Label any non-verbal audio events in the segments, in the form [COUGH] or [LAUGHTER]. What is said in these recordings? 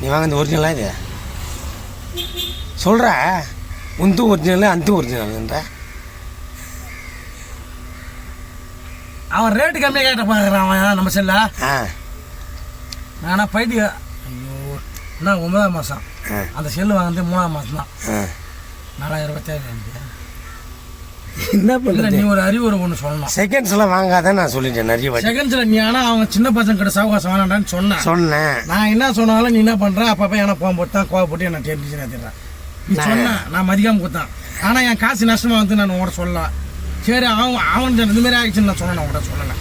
நீ வாங்க இந்த ஒரிஜினலா இது. சொல்கிற உந்தும் ஒரிஜினல் அந்தும் ஒரிஜினல்ன்ற அவன் ரேட்டு கம்மியாக கேட்ட பார்க்குறான் அவன் நம்ம செல்ல. ஆ. நானா ஐயோ என்ன ஒன்பதாம் மாதம் அந்த செல்லு வாங்கினது மூணாம் மாதம் தான் நாலாயிரம் ரூபாய் தேவை எனக்கு. என்ன பண்ணுறது நீ ஒரு அறிவுரை ஒன்று சொல்லணும். செகண்ட்ஸ் எல்லாம் வாங்காத நான் சொல்லிட்டேன் நிறைய வாட்டி. செகண்ட்ஸில் நீ ஆனால் அவன் சின்ன பசங்க கிட்ட சவகாசம் வேணாண்டான்னு சொன்னேன். சொன்னேன். நான் என்ன சொன்னாலும் நீ என்ன பண்ற? அப்பப்போ என்ன போக போட்டு தான் கோவப்பட்டு என்ன டென்ஷன் ஏற்றிடுறேன் நீ சொன்ன நான் மதிக்காம கொடுத்தான். ஆனால் என் காசு நஷ்டமாக வந்து நான் உங்கள்கிட்ட சொல்லலாம் சரி அவன் அவன் இந்த மாதிரி ஆயிடுச்சுன்னு நான் சொன்னேன் உங்கள்கிட்ட சொல்லலை.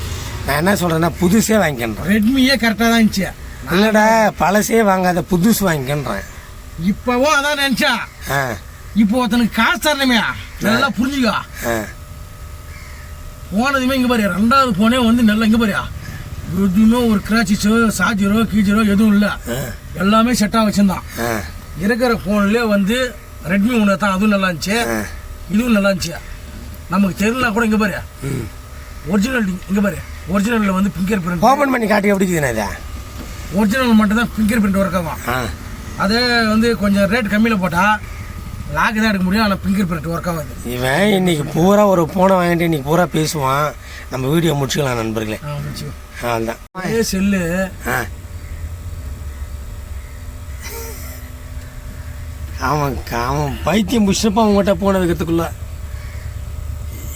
நான் என்ன சொல்கிறேன்னா புதுசே வாங்கிக்கின்றேன். ரெட்மியே கரெக்டாக தான் இருந்துச்சு. இல்லைடா பழசே வாங்காத புதுசு வாங்கிக்கின்றேன். இப்போவும் அதான் நினச்சா. இப்போ ஒருத்தனுக்கு காசு தரணுமே. நல்லா புரிஞ்சுக்கோ. போனதுமே இங்கே பாரு ரெண்டாவது போனே வந்து நல்லா இங்கே பாரு. எதுவுமே ஒரு கிராச்சிஸோ சார்ஜரோ கீஜரோ எதுவும் இல்லை. எல்லாமே செட்டாக வச்சுருந்தான். இருக்கிற ஃபோன்லேயே வந்து ரெட்மி ஒன்று தான் அதுவும் நல்லா இருந்துச்சு. இதுவும் நல்லா இருந்துச்சு. நமக்கு தெரியலனா கூட இங்கே பாரு. ஒரிஜினல் இங்கே பாரு. ஒரிஜினலில் வந்து ஃபிங்கர் பிரிண்ட் ஓப்பன் பண்ணி காட்டி எப்படி இதை? ஒரிஜினல் மட்டும் தான் ஃபிங்கர் பிரிண்ட் ஒர்க் ஆகும் அதே வந்து கொஞ்சம் ரேட் கம்மியில் போட்டால் லாக் தான் எடுக்க முடியும் ஆனால் ஃபிங்கர் பிரிண்ட் ஒர்க் ஆகாது. இவன் இன்னைக்கு பூரா ஒரு ஃபோனை வாங்கிட்டு இன்னைக்கு பூரா பேசுவான். நம்ம வீடியோ முடிச்சுக்கலாம் நண்பர்களே. அதுதான் அதே செல்லு அவன் அவன் பைத்தியம் புஷ்டப்பா அவங்ககிட்ட போன வைக்கிறதுக்குள்ள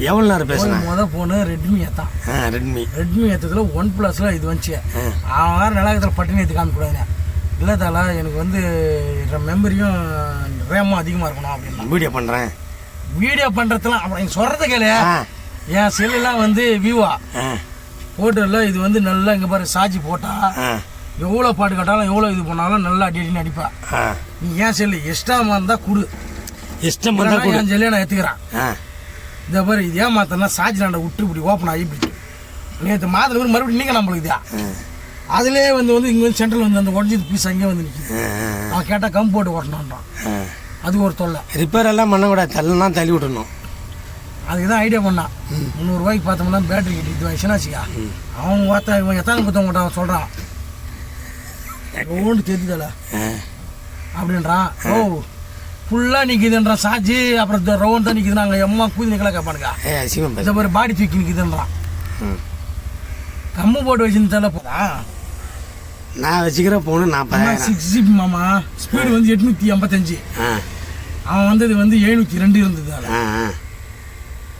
எவ்வளோ நேரம் பேசுனான் முத ஃபோனு ரெட்மி ஏத்தான். ஆ ரெட்மி ரெட்மி ஏற்றத்தில் ஒன் ப்ளஸில் இது வந்துச்சு. ஆ. அவன் வேறு நிலகத்தில் பட்டினி ஏற்றி காமிக்கூடாதுங்க இல்லை தலை எனக்கு வந்து மெமரியும் ரேமும் அதிகமாக இருக்கணும் அப்படின்னா. வீடியோ பண்ணுறேன் வீடியோ பண்ணுறதுலாம் அப்புறம் நீங்கள் சொல்கிறத கேளு. என் செல்லுலாம் வந்து விவா. ஆ. போட்டோவில் இது வந்து நல்லா இங்கே பாரு சார்ஜ் போட்டா. ஆ. எவ்வளோ பாட்டு கேட்டாலும் எவ்வளோ இது பண்ணாலும் நல்லா அடி அடின்னு அடிப்பா. நீ ஏன் செல்லு எக்ஸ்ட்ரா இருந்தால் கொடு. இஷ்டம் என் செல்லே நான் ஆ. இந்த பாரு இது ஏமாத்தனா சார்ஜ் நாண்ட விட்டு இப்படி ஓப்பன் ஆகி இப்படி நேற்று கூட மறுபடியும் நீங்கள் நம்மளுக்கு இதா ஆ அதுலேயே வந்து வந்து இங்கே வந்து சென்ட்ரல் வந்து அந்த உடஞ்சி பீஸ் அங்கேயே வந்து நிற்கிது அவன் கேட்டால் கம் போட்டு ஓட்டணுன்றான். அது ஒரு தொல்லை. ரிப்பேர் எல்லாம் பண்ணக்கூடாது. தள்ளலாம் தள்ளி விடணும் அதுக்கு தான் ஐடியா பண்ணான் முந்நூறுரூவாய்க்கு பார்த்தோம்னா பேட்டரி கிட்ட இது வாங்கிச்சுன்னா வச்சுக்கா. அவன் பார்த்தா இவன் எத்தனை குத்தம் கொண்டான் சொல்கிறான் ஒவ்வொன்று [LAUGHS] தெரியுதல. ஆ. அப்படின்றான். ஓ ஃபுல்லாக நிற்கிதுன்றான் சார்ஜ் அப்புறம் ரவுண்ட் தான் நிற்கிது நாங்கள் எம்மா கூதி நிற்கலாம் கேட்பானுங்க இந்த மாதிரி பாடி தூக்கி நிற்கிதுன்றான் கம்மு போட்டு வச்சுருந்தால போதா? நான் வச்சுக்கிற ஃபோனு நாற்பதாயிரம் சிக்ஸ் ஜிபி மாமா. ஸ்பீடு வந்து எட்நூற்றி ஐம்பத்தஞ்சு அவன் வந்தது வந்து எழுநூற்றி ரெண்டு இருந்தது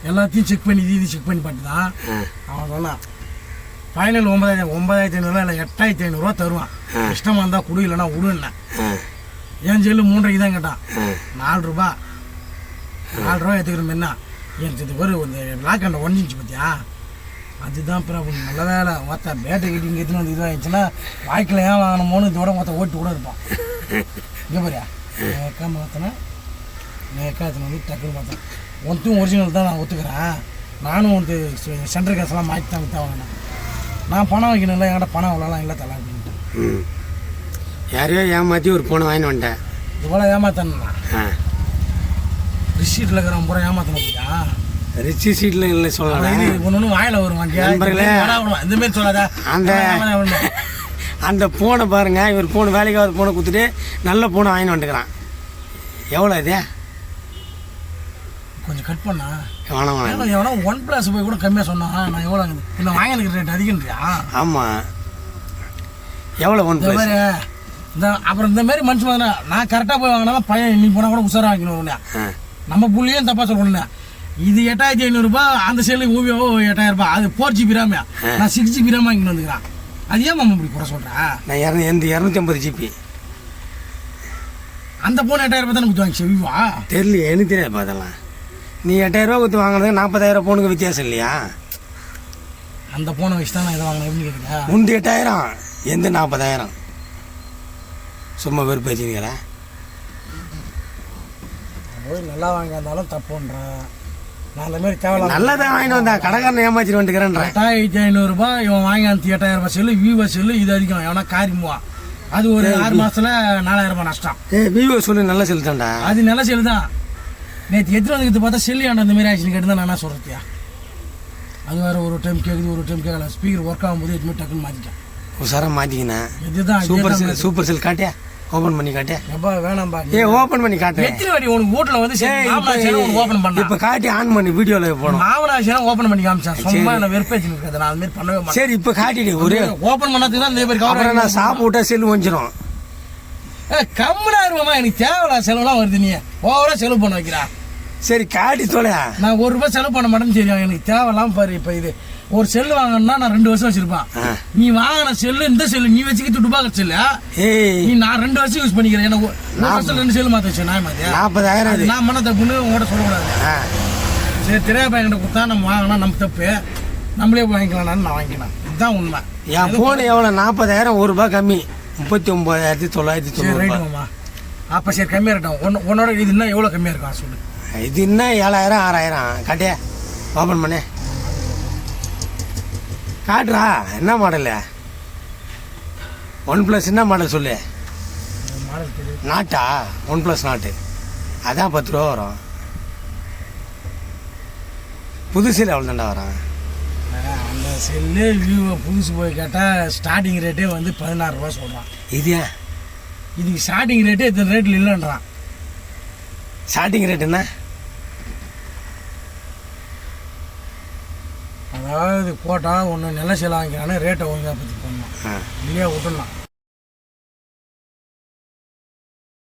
எல்லாத்தையும் செக் பண்ணி இது செக் பண்ணி பார்த்து தான் அவன் சொன்னான் ஃபைனல் ஒன்பதாயிரம் ஒன்பதாயிரத்தி ஐநூறுரூவா இல்லை எட்டாயிரத்தி ஐநூறுரூவா தருவான். இஷ்டமாக இருந்தால் கொடு இல்லைன்னா விடுன்னேன் ஆ. என் ஜெயிலு மூன்றரைக்கு தான் கேட்டான். நாலு ரூபா. நாலு ரூபா எடுத்துக்கிறோம் என்ன எனக்கு இது ஒரு லாக் அண்டை ஒன்றிச்சு பார்த்தியா அதுதான் ப்ராப்ளம் நல்ல வேலை. ஒருத்த பேட்டை கிட்டி இங்கே எடுத்துன்னு வந்து இதாகிடுச்சுன்னா வாய்க்கில் ஏன் வாங்கணுமோன்னு இதோட ஒருத்த ஓட்டு கூட இருப்பான். இங்கே பாரியா நேக்கா மாற்றினா நேக்கா எடுத்துன்னு வந்து டக்குன்னு பார்த்தேன் ஒன்றும் ஒரிஜினல் தான் நான் ஒத்துக்கிறேன். நானும் வந்து சென்ட்ரல் கேஸ்லாம் மாற்றி தான் வித்தா வாங்கினேன் நான் பணம் வைக்கணும்ல என்கிட்ட பணம் அவ்வளோலாம் இல்லை தலை அப்படின்ட்டு. யாரையோ ஏமாற்றி ஒரு ஃபோனை வாங்கிட்டு வந்துட்டேன். இவ்வளோ ஏமாத்தனா ஆ. ரிஷீட்டில் இருக்கிறவன் பூரா ஏமாத்தணும் ரிச்சி சீட்டில் இல்லை சொல்லலை ஒன்று வாயில நண்பர்களே. இந்த மாதிரி சொல்லாத. அந்த- அந்த ஃபோனை பாருங்க. இவர் ஃபோன் வேலைக்கு ஆகாத ஃபோனை கொடுத்துட்டு நல்ல ஃபோனை வாங்கிட்டு வந்துக்கிறான். எவ்வளோ இது? கொஞ்சம் கட் பண்ணா. வேணாம் வேணாம் எவனா ஒன் பிளஸ் போய் கூட கம்மியாக சொன்னான். நான் எவ்வளோ இந்த வாங்கினுக்கு ரேட் அதிகன்றியா ஆமாம் எவ்வளோ ஒன் ப்ளஸ் இந்த அப்புறம் இந்த மாதிரி மனுஷன் நான் கரெக்டாக போய் வாங்கினாலும் பையன் நீ போனால் கூட வாங்கிக்கணும் ஆ. நம்ம புள்ளியும் தப்பாக சொல்லணும் இது எட்டாயிரத்தி ஐநூறுரூபா அந்த செல்லு ஊவியோ எட்டாயிரம் ரூபாய். அது ஃபோர் ஜிபி ரேம் நான் சிக்ஸ் ஜிபி ரேம் வாங்கிட்டு வந்துக்கிறான். அது ஏன் மாமா இப்படி கூட சொல்கிறேன் நான் இரநூ எந்த இரநூத்தி ஐம்பது ஜிபி அந்த ஃபோன் எட்டாயிரம் ரூபாய் தானே கொடுத்து வாங்கி விவா? தெரியலையே எனக்கு தெரியாது அதெல்லாம். நீ எட்டாயிரரூபா கொடுத்து வாங்கினது நாற்பதாயிரம் ஃபோனுக்கு வித்தியாசம் இல்லையா? அந்த ஃபோனை வச்சு தான் நான் இதை வாங்கினேன். எப்படி கேட்குறேன் முந்தி எட்டாயிரம் எந்த நாற்பதாயிரம் சும்மா வெறுப்பு வச்சுக்கிறேன் நல்லா வாங்கியிருந்தாலும் தப்புன்றேன். அந்த மாதிரி தேவையில்ல நல்லதான் வாங்கிட்டு கடைக்காரன் ஏமாச்சிட்டு வந்துக்கிறேன்றேன். எட்டாயிரத்தி ஐநூறுரூபா இவன் வாங்கி அந்த எட்டாயிரம் ரூபாய் செல்லு விவோ செல்லு இது அதிகம். எவனா காரிமுவா அது ஒரு ஆறு மாசத்துல நாலாயிரம் ரூபாய் நஷ்டம். ஏ விவோ சொல்லு நல்லா செலுத்தாண்டா அது நல்ல செல்லு தான். நேற்று எத்தனை வந்து பார்த்தா செல்லு ஆண்ட இந்த மாதிரி ஆக்சிடென்ட் கேட்டு நான் என்ன அது வேற ஒரு டைம் கேட்குது ஒரு டைம் கேட்கல ஸ்பீக்கர் ஒர்க் ஆகும்போது எதுவுமே டக்குன்னு மாற்றிட்டேன் உசாரம் மாட்டிக்கினேன் இதுதான் சூப்பர் செல் சூப்பர் செல் காட்டியா? ஓப்பன் பண்ணி காட்டு. எப்பா வேணாம்பா. ஏ ஓப்பன் பண்ணி காட்டுறேன் எத்தனை வாடி உனக்கு வீட்டுல வந்து சரி இப்ப- பண்ணா இப்ப காட்டி ஆன் பண்ணி வீடியோல போனோம். மாமனார் சேனல் ஓப்பன் பண்ணி காமிச்சேன். சும்மா என்ன வெறுப்பேச்சு இருக்கிறது. நான் அது பண்ணவே மாட்டேன். சரி இப்ப காட்டிடு ஒரு ஓப்பன் பண்ணதுக்கு தான் இந்த மாதிரி அப்புறம் நான் சாப்பிட்டா செல்லு வந்துடும் கம்முனா இருமாமா எனக்கு தேவையில்ல செலவுலாம் வருது நீ. ஓவரா செலவு பண்ண வைக்கிறா. சரி காட்டி தொலையா நான் ஒரு ரூபாய் செலவு பண்ண மாட்டேன்னு தெரியும். எனக்கு தேவையில்லாம பாரு இப்ப இது. ஒரு செல்லு வாங்கணும்னா நான் ரெண்டு வருஷம் வச்சிருப்பேன். நீ வாங்கின செல்லு இந்த செல்லு நீ வச்சுக்கிட்டு டுபாக்க செல்லு நீ நான் ரெண்டு வருஷம் யூஸ் பண்ணிக்கிறேன். எனக்கு வருஷம் ரெண்டு செல்லு மாத்த வச்சேன் நான் மாத்தியா நாற்பதாயிரம் நான் பண்ண தப்புன்னு உங்கள்கிட்ட சொல்லக்கூடாது. சரி திரையா பையன்கிட்ட கொடுத்தா நம்ம வாங்கினா நம்ம தப்பு. நம்மளே வாங்கிக்கலாம்னு நான் வாங்கிக்கலாம் இதுதான் உண்மை. என் போன் எவ்வளவு? நாற்பதாயிரம் ஒரு ரூபாய் கம்மி. முப்பத்தி ஒன்பதாயிரத்தி தொள்ளாயிரத்தி சரி தொண்ணூறு ரைட் மாமா அப்போ சரி கம்மியாக இருக்கட்டும். உன்ன உன்னோட இது இன்னும் எவ்வளோ கம்மியாக இருக்கும்? சொல்லு. இது என்ன ஏழாயிரம் ஆறாயிரம். காட்டியா ஓப்பன் பண்ணு. காட்டுறா. என்ன மாடலு ஒன் ப்ளஸ் என்ன மாடல் சொல்லு? நாட்டா ஒன் ப்ளஸ் நாட்டு அதான் பத்து ரூபா வரும். புதுசில் எவ்வளோ தாண்டா வரும்? அந்த செல்லு வியூவை புதுசு போய் கேட்டால் ஸ்டார்டிங் ரேட்டே வந்து பதினாறு ரூபா சொல்கிறான் இது ஏன்? இதுக்கு ஸ்டார்டிங் ரேட்டே இந்த ரேட்டில் இல்லைன்றான். ஸ்டார்டிங் ரேட் என்ன? அதாவது போட்டால் ஒன்று நில செலவு வாங்கிக்கிறானே ரேட்டை ஒழுங்காக பற்றி பண்ணணும் ஆ. இல்லையா விட்டுடலாம்.